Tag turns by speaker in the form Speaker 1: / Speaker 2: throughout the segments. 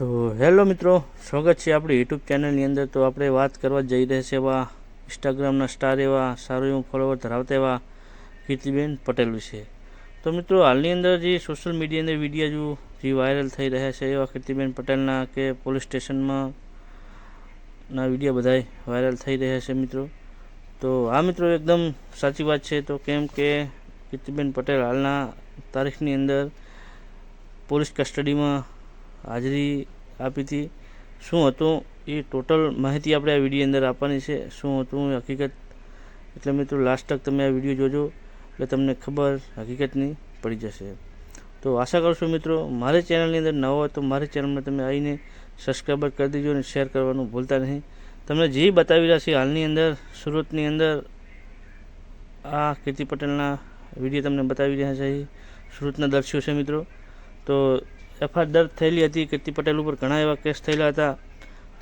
Speaker 1: તો હેલો મિત્રો, સ્વાગત છે આપણી યુટ્યુબ ચેનલની અંદર. તો આપણે વાત કરવા જઈ રહ્યા છે એવા ઇન્સ્ટાગ્રામના સ્ટાર એવા, સારું એવું ફોલોવર ધરાવતા એવા કીર્તિબેન પટેલ વિશે. તો મિત્રો, હાલની અંદર જે સોશિયલ મીડિયાની વીડિયો જો જે વાયરલ થઈ રહ્યા છે એવા કીર્તિબેન પટેલના કે પોલીસ સ્ટેશનમાં ના વીડિયો બધાય વાયરલ થઈ રહ્યા છે મિત્રો. તો આ મિત્રો, એકદમ સાચી વાત છે. તો કેમ કે કીર્તિબેન પટેલ હાલના તારીખની અંદર પોલીસ કસ્ટડીમાં હાજરી આપી હતી. શું હતું એ ટોટલ માહિતી આપણે આ વીડિયો અંદર આપવાની છે. શું હતું હકીકત? એટલે મિત્રો લાસ્ટ તક તમે આ વીડિયો જોજો, એટલે તમને ખબર હકીકતની પડી જશે. તો આશા કરશું મિત્રો, મારી ચેનલની અંદર નવો હોય તો મારી ચેનલમાં તમે આવીને સબસ્ક્રાઈબર કરી દેજો અને શેર કરવાનું ભૂલતા નહીં. તમને જે બતાવી રહ્યા છે હાલની અંદર, સુરતની અંદર, આ કીર્તિ પટેલના વીડિયો તમને બતાવી રહ્યા છે સુરતના દર્શ્યો છે મિત્રો. તો એફઆઈઆર દર્જ થયેલી હતી કીર્તિ પટેલ ઉપર ઘણા એવા કેસ થયેલા હતા.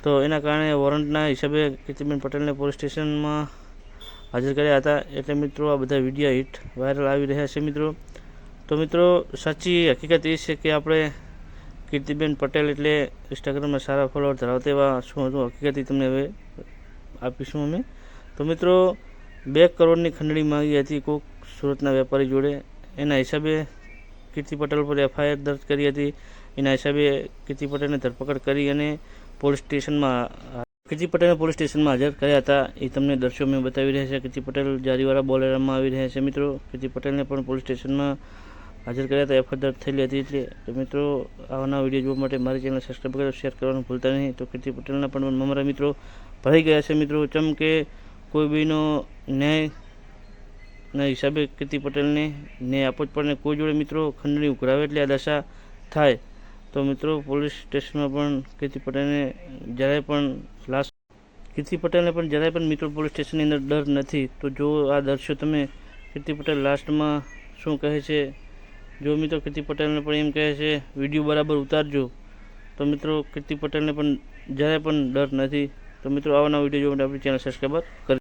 Speaker 1: તો એના કારણે વોરંટના હિસાબે કીર્તિબેન પટેલને પોલીસ સ્ટેશનમાં હાજર કર્યા હતા. એટલે મિત્રો, આ બધા વીડિયો હિટ વાયરલ આવી રહ્યા છે મિત્રો. તો મિત્રો, સાચી હકીકત એ છે કે આપણે કીર્તિબેન પટેલ એટલે ઇન્સ્ટાગ્રામમાં સારા ફોલોઅર ધરાવતા એવા શું હતું? હકીકત તમને હવે આપીશું અમે. તો મિત્રો, બે કરોડની ખંડણી માંગી હતી કોઈક સુરતના વેપારી જોડે. એના હિસાબે કીર્તિ પટેલ પર એફઆઈઆર દર્જ કરી હતી. એના હિસાબે કીર્તિ પટેલને ધરપકડ કરી અને પોલીસ સ્ટેશનમાં કીર્તિ પટેલને પોલીસ સ્ટેશનમાં હાજર કર્યા હતા. એ તમને દર્શો મેં બતાવી રહ્યા છે કીર્તિ પટેલ જારીવાળા બોલેરામાં આવી રહ્યા છે. મિત્રો, કીર્તિ પટેલને પણ પોલીસ સ્ટેશનમાં હાજર કર્યા હતા. એફઆઈઆર દર્જ થયેલી હતી એટલે મિત્રો આવાના વીડિયો જોવા માટે મારી ચેનલ સબસ્ક્રાઈબ કરો શેર કરવાનું ભૂલતા નહીં. તો કીર્તિ પટેલના પણ મારા મિત્રો ભરાઈ ગયા છે. મિત્રો ચમ કે કોઈ બીનો ન્યાય ના હિસાબે કીર્તિ પટેલને ન્યાય આપવો જ પડે. કોઈ જોડે મિત્રો ખંડણી ઉઘરાવે એટલે આ દશા થાય. તો મિત્રો, પોલીસ સ્ટેશનમાં પણ કીર્તિ પટેલને જરાય પણ લાશ કીર્તિ પટેલને પણ જરાય પણ મિત્રો પોલીસ સ્ટેશનની અંદર ડર નથી. તો જો આ દર્શો તમે કીર્તિ પટેલ લાસ્ટમાં શું કહે છે? જો મિત્રો કીર્તિ પટેલને પણ એમ કહે છે, વીડિયો બરાબર ઉતારજો. તો મિત્રો, કીર્તિ પટેલને પણ જરાય પણ ડર નથી. તો મિત્રો આવાના વીડિયો જોવા માટે આપણી ચેનલ સબસ્ક્રાઈબર કરી